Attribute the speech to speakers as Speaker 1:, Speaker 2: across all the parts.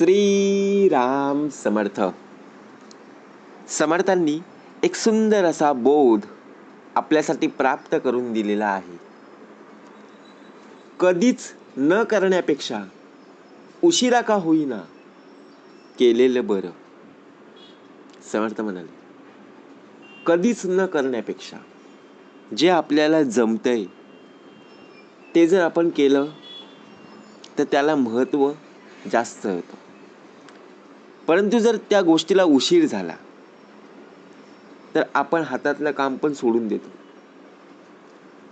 Speaker 1: श्री राम समर्थ. समर्थांनी एक सुंदर असा बोध आपल्यासाठी प्राप्त करून दिलेला आहे. कधीच न करण्यापेक्षा उशिरा का होईना केलेलं बरं. समर्थ म्हणाले कधीच न करण्यापेक्षा जे आपल्याला जमतंय ते जर आपण केलं तर त्याला महत्त्व जास्त होतं. परंतु जर त्या गोष्टीला उशीर झाला तर आपण हातातलं काम पण सोडून देतो.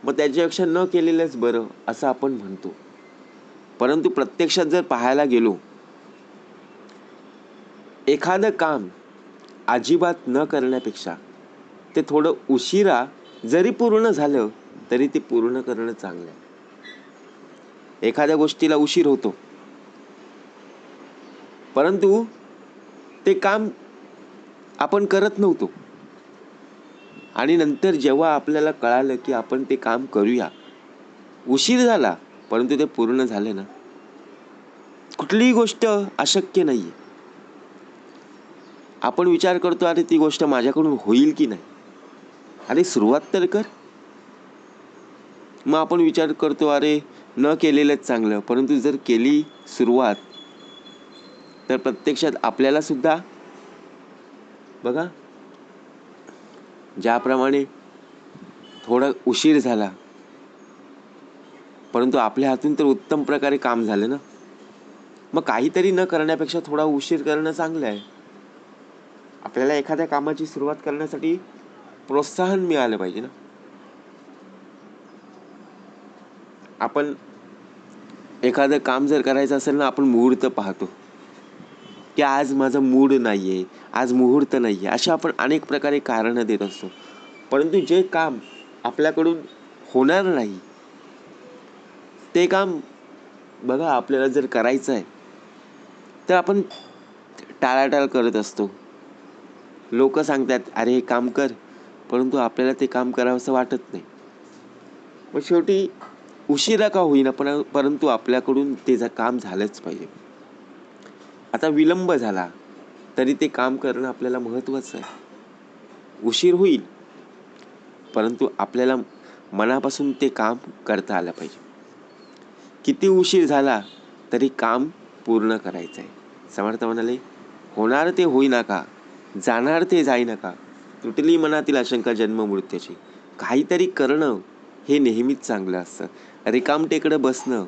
Speaker 1: मग त्याच्यापेक्षा न केलेलंच बरं असं आपण म्हणतो. परंतु प्रत्यक्षात जर पाहायला गेलो एखादं काम अजिबात न करण्यापेक्षा ते थोडं उशिरा जरी पूर्ण झालं तरी ते पूर्ण करणं चांगलं आहे. एखाद्या गोष्टीला उशीर होतो. परंतु ते काम आपण करत नव्हतो. आणि नंतर जेव्हा आपल्याला कळालं की आपण ते काम करूया उशीर झाला परंतु ते पूर्ण झालं ना. कुठलीही गोष्ट अशक्य नाही आहे आपण विचार करतो अरे ती गोष्ट माझ्याकडून होईल की नाही? अरे सुरुवात तर कर. मग आपण विचार करतो अरे न केलेलंच चांगलं परंतु जर केली सुरुवात तर प्रत्यक्षात आपल्याला सुद्धा बघा ज्याप्रमाणे थोडा उशीर झाला परंतु आपल्या हातून तर उत्तम प्रकारे काम झालं ना? मग काहीतरी न करण्यापेक्षा थोडा उशीर करणं चांगलं आहे. आपल्याला एखाद्या कामाची सुरुवात करण्यासाठी प्रोत्साहन मिळालं पाहिजे ना? आपण एखादं काम जर करायचं असेल ना आपण मुहूर्त पाहतो. की आज माझा मूड नाही आहे आज मुहूर्त नाही आहे अशा आपण अनेक प्रकारे कारणं देत असतो. परंतु जे काम आपल्याकडून होणार नाही ते काम बघा आपल्याला जर करायचं आहे तर आपण टाळाटाळ करत असतो. लोक सांगतात अरे हे काम कर. परंतु आपल्याला ते काम करावंसं वाटत नाही. मग शेवटी उशिरा का होईना पण परंतु आपल्याकडून ते जा काम झालंच पाहिजे. आता विलंब झाला तरी ते काम करणं आपल्याला महत्त्वाचं आहे. उशीर होईल परंतु आपल्याला मनापासून ते काम करता आलं पाहिजे. किती उशीर झाला तरी काम पूर्ण करायचं आहे समर्थ म्हणाले होणार ते होई नका जाणार ते जाई नका तुटली मनातील आशंका जन्म मृत्यूची. काहीतरी करणं हे नेहमीच चांगलं असतं. रिकाम टेकडं बसणं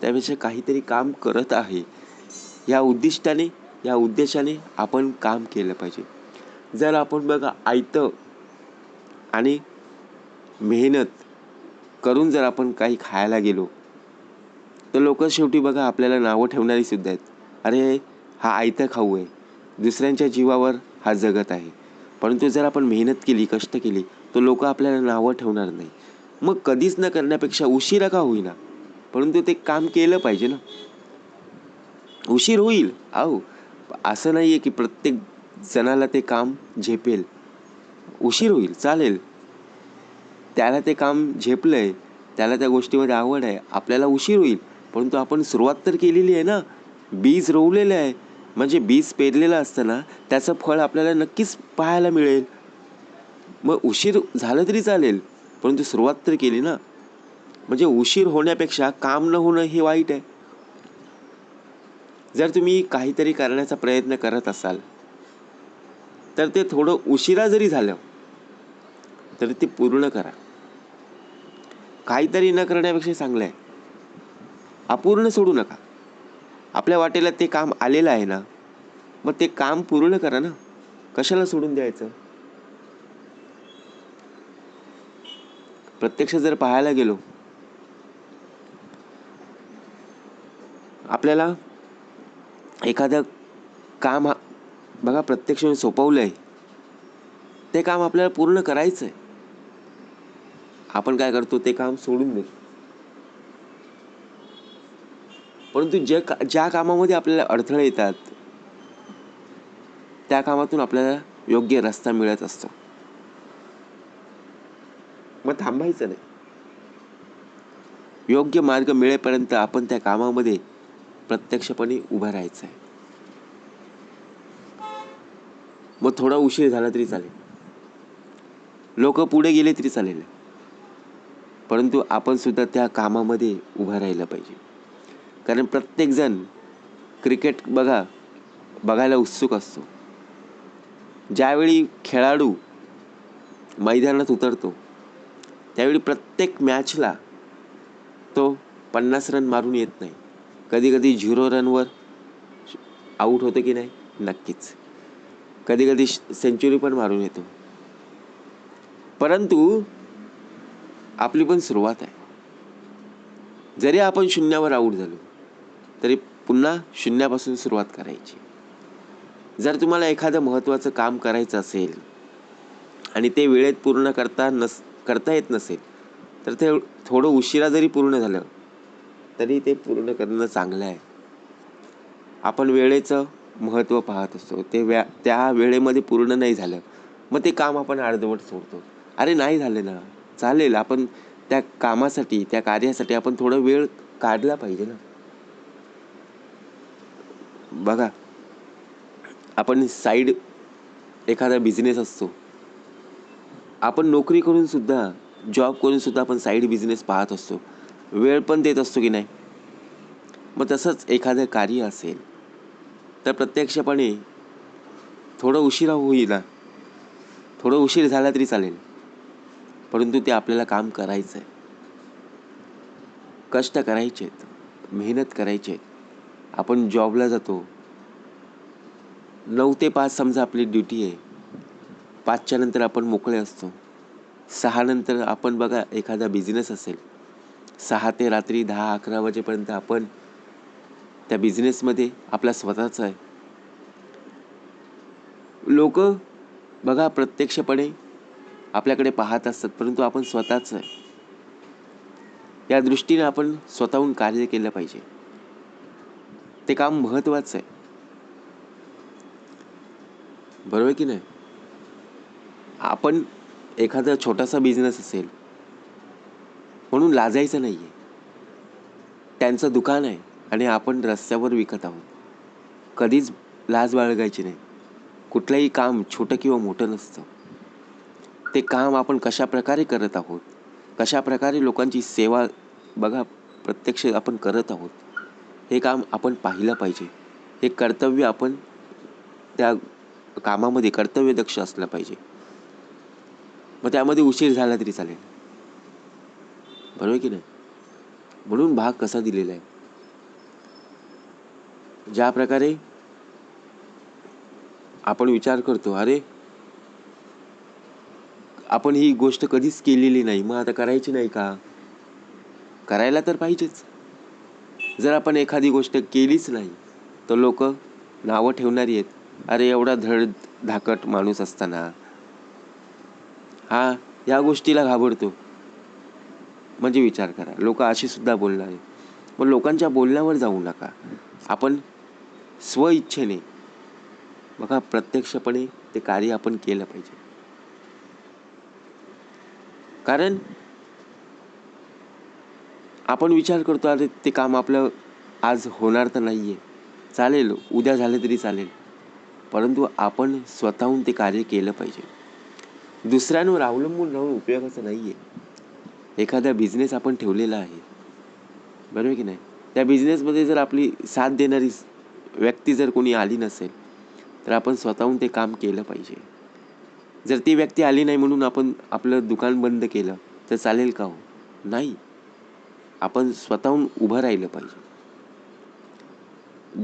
Speaker 1: त्यापेक्षा काहीतरी काम करत आहे. या उद्दिष्टाने या उद्देशाने आपण काम केलं पाहिजे. जर आपण बघा आयतं आणि मेहनत करून जर आपण काही खायला गेलो तर लोक शेवटी बघा आपल्याला नावं ठेवणारी सुद्धा आहेत. अरे हा आयतं खाऊ आहे. दुसऱ्यांच्या जीवावर हा जगत आहे. परंतु जर आपण मेहनत केली कष्ट केली तर लोक आपल्याला नावं ठेवणार नाही. मग कधीच न करण्यापेक्षा उशिरा का होईना? परंतु ते काम केलं पाहिजे ना. उशीर होईल. आहो असं नाही आहे की प्रत्येक जणाला ते काम झेपेल. उशीर होईल चालेल. त्याला ते काम झेपलं आहे त्याला त्या गोष्टीमध्ये आवड आहे आपल्याला उशीर होईल. परंतु आपण सुरुवात तर केलेली आहे ना. बीज रोवलेलं आहे. म्हणजे बीज पेरलेलं असतं ना त्याचं फळ आपल्याला नक्कीच पाहायला मिळेल. मग उशीर झालं तरी चालेल परंतु सुरुवात तर केली ना. म्हणजे उशीर होण्यापेक्षा काम न होणं हे वाईट आहे. जर तुम्ही काहीतरी करण्याचा प्रयत्न करत असाल तर ते थोडं उशिरा जरी झालं तरी ते पूर्ण करा. काहीतरी न करण्यापेक्षा चांगलं आहे अपूर्ण सोडू नका. आपल्या वाटेला ते काम आलेलं आहे ना मग ते काम पूर्ण करा ना. कशाला सोडून द्यायचं? प्रत्यक्ष जर पाहायला गेलो आपल्याला एखादं काम हा- बघा प्रत्यक्ष आहे ते काम आपल्याला पूर्ण करायचं आहे आपण काय करतो ते काम सोडून देतो. परंतु जे का ज्या कामामध्ये आपल्याला अडथळे येतात त्या कामातून आपल्याला योग्य रस्ता मिळत असतो. मग थांबायचं नाही. योग्य मार्ग मिळेपर्यंत आपण त्या कामामध्ये प्रत्यक्षपणे उभं राहायचं आहे मग थोडा उशीर झाला तरी चालेल. लोक पुढे गेले तरी चालेल. परंतु आपण सुद्धा त्या कामामध्ये उभं राहिलं पाहिजे. कारण प्रत्येकजण क्रिकेट बघा बघायला उत्सुक असतो. ज्यावेळी खेळाडू मैदानात उतरतो त्यावेळी प्रत्येक मॅचला तो पन्नास रन मारून येत नाही. कधी कधी झिरो रनवर आऊट होतं की नाही? नक्कीच. कधी कधी सेंचुरी पण मारून येतो. परंतु आपली पण सुरुवात आहे. जरी आपण शून्यावर आऊट झालो तरी पुन्हा शून्यापासून सुरुवात करायची. जर तुम्हाला एखादं महत्त्वाचं काम करायचं असेल आणि ते वेळेत पूर्ण करता नस करता येत नसेल तर ते थोडं उशिरा जरी पूर्ण झालं तरी ते पूर्ण करणं चांगलं आहे. आपण वेळेचं महत्त्व पाहत असतो. ते व्या त्या वेळेमध्ये पूर्ण नाही झालं मग ते काम आपण अर्धवट सोडतो. अरे नाही झालं ना. चालेल आपण त्या कामासाठी त्या कार्यासाठी आपण थोडा वेळ काढला पाहिजे ना. बघा आपण साईड एखादा बिझनेस असतो. आपण नोकरी करून सुद्धा जॉब करून सुद्धा आपण साईड बिझनेस पाहत असतो. वेळ पण देत असतो की नाही? मग तसंच एखादं कार्य असेल तर प्रत्यक्षपणे थोडं उशिरा होईना थोडं उशीर झाला तरी चालेल परंतु ते आपल्याला काम करायचं आहे कष्ट करायचे आहेत मेहनत करायची. आहेत आपण जॉबला जातो. नऊ ते पाच समजा आपली ड्युटी आहे पाचच्या नंतर आपण मोकळे असतो. सहा नंतर आपण बघा एखादा बिझनेस असेल सहा ते रात्री दहा अकरा वाजेपर्यंत आपण त्या बिझनेसमध्ये आपला स्वतःचा आहे. लोक बघा प्रत्यक्षपणे आपल्याकडे पाहत असतात परंतु आपण स्वतःच आहे. या दृष्टीने आपण स्वतःहून कार्य केलं पाहिजे. ते काम महत्वाचं आहे. बरोबर की नाही? आपण एखादा छोटासा बिझनेस असेल म्हणून लाजायचं नाही आहे त्यांचं दुकान आहे आणि आपण रस्त्यावर विकत आहोत. कधीच लाज बाळगायची नाही. कुठलंही काम छोटं किंवा मोठं नसतं. ते काम आपण कशा प्रकारे करत आहोत कशा प्रकारे लोकांची सेवा बघा प्रत्यक्ष आपण करत आहोत हे काम आपण पाहिलं पाहिजे. हे कर्तव्य आपण त्या कामामध्ये कर्तव्यदक्ष असलं पाहिजे. मग त्यामध्ये उशीर झाला तरी चालेल. बरोबर की नाही? म्हणून भाग कसा दिलेला आहे? ज्या प्रकारे आपण विचार करतो अरे आपण ही गोष्ट कधीच केलेली नाही मग आता करायची नाही का? करायला तर पाहिजेच. जर आपण एखादी गोष्ट केलीच नाही तर लोक नावं ठेवणारी आहेत. अरे एवढा धड धाकट माणूस असताना. हा या गोष्टीला घाबरतो. म्हणजे विचार करा. लोक अशी सुद्धा बोलणार आहेत मग लोकांच्या बोलण्यावर जाऊ नका. आपण स्वइच्छेने बघा प्रत्यक्षपणे ते कार्य आपण केलं पाहिजे. कारण आपण विचार करतो अरे ते काम आपलं आज होणार तर नाही आहे चालेल उद्या झालं तरी चालेल. परंतु आपण स्वतःहून ते कार्य केलं पाहिजे. दुसऱ्यांवर अवलंबून राहून उपयोगाचं नाही आहे एखादा बिझनेस आपण ठेवलेला आहे. बरोबर की नाही? त्या बिझनेसमध्ये जर आपली साथ देणारी व्यक्ती जर कोणी आली नसेल तर आपण स्वतःहून ते काम केलं पाहिजे. जर ती व्यक्ती आली नाही म्हणून आपण आपलं दुकान बंद केलं तर चालेल का हो? नाही. आपण स्वतःहून उभं राहिलं पाहिजे.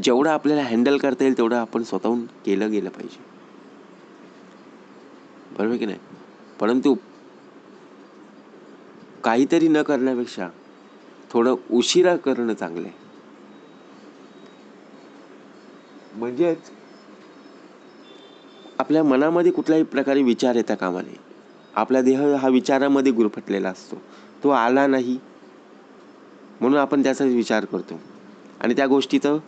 Speaker 1: जेवढं आपल्याला हँडल करता येईल तेवढं आपण स्वतःहून केलं गेलं पाहिजे. बरोबर की नाही? परंतु काहीतरी न करण्यापेक्षा थोडं उशिरा करणं चांगलं आहे. म्हणजेच आपल्या मनामध्ये कुठल्याही प्रकारे विचार येता कामा नये. आपला देह हा विचारामध्ये गुरफटलेला असतो. तो आला नाही म्हणून आपण त्याचा विचार करतो. आणि त्या गोष्टीचं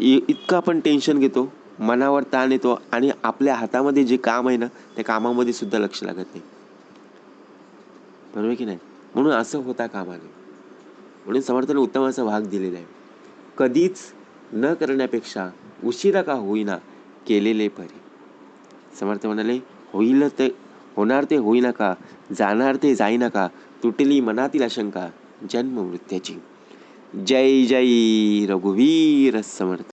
Speaker 1: इ इतकं आपण टेन्शन घेतो मनावर ताण येतो आणि आपल्या हातामध्ये जे काम आहे ना त्या कामामध्ये सुद्धा लक्ष लागत नाही. बरोबर की नाही? म्हणून असं होता कामा नये म्हणून समर्थाने असा भाग दिलेला आहे. कधीच न करण्यापेक्षा उशिरा का होईना केलेले बरे समर्थ म्हणाले होईल ते होणार ते होई नका जाणार ते जाई नका तुटली मनातील आशंका जन्म मृत्याची जय जय रघुवीर समर्थ.